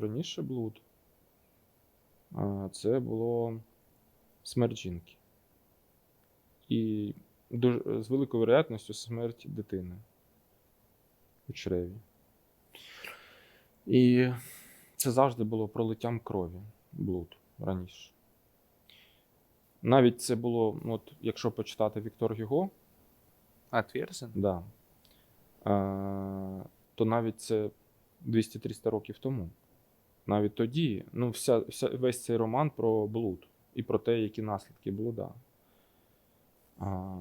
раніше блуд, а, це було смерть жінки. І з великою вероятністю смерть дитини у чреві. І це завжди було пролиттям крові, блуд раніше. Навіть це було, ну, от, якщо почитати Віктор Гюго, Отверзен? да, а, то навіть це 200-300 років тому. Навіть тоді, ну, вся, вся, весь цей роман про блуд і про те, які наслідки блуда. А,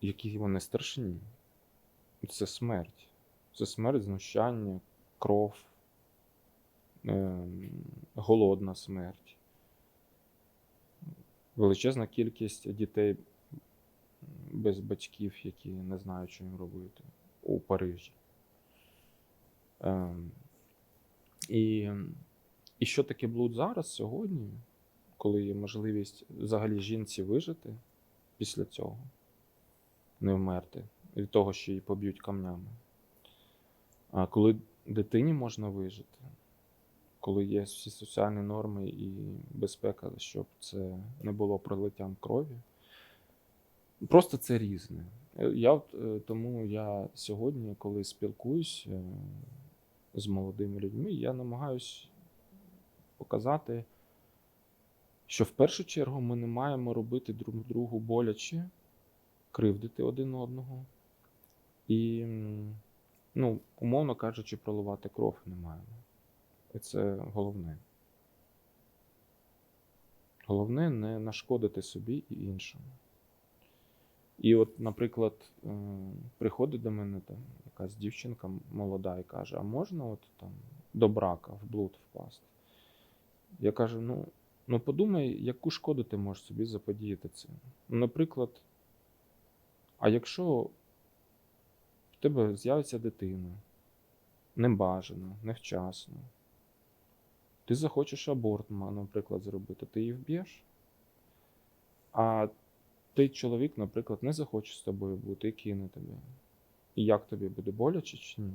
які вони страшні. Це смерть. Це смерть, знущання, кров, ем, голодна смерть. Величезна кількість дітей без батьків, які не знають, що їм робити у Парижі. Ем, і, і що таке блуд зараз, сьогодні, коли є можливість взагалі жінці вижити після цього, не вмерти від того, що її поб'ють камнями. А коли дитині можна вижити, коли є всі соціальні норми і безпека, щоб це не було пролиттям крові. Просто це різне. Я е, тому я сьогодні, коли спілкуюсь е, з молодими людьми, я намагаюсь показати, що в першу чергу ми не маємо робити друг другу боляче, кривдити один одного. І, ну, умовно кажучи, проливати кров не маємо. І це головне. Головне не нашкодити собі і іншим. І от, наприклад, е, приходить до мене там якась дівчинка молода і каже: а можна от там до брака в блуд впасти? Я кажу: ну, ну подумай, яку шкоду ти можеш собі заподіяти цим. Наприклад, а якщо в тебе з'явиться дитина, небажано, невчасно, ти захочеш аборт, наприклад, зробити, ти її вб'єш? А той чоловік, наприклад, не захоче з тобою бути і кине тебе. І як тобі буде боляче чи ні?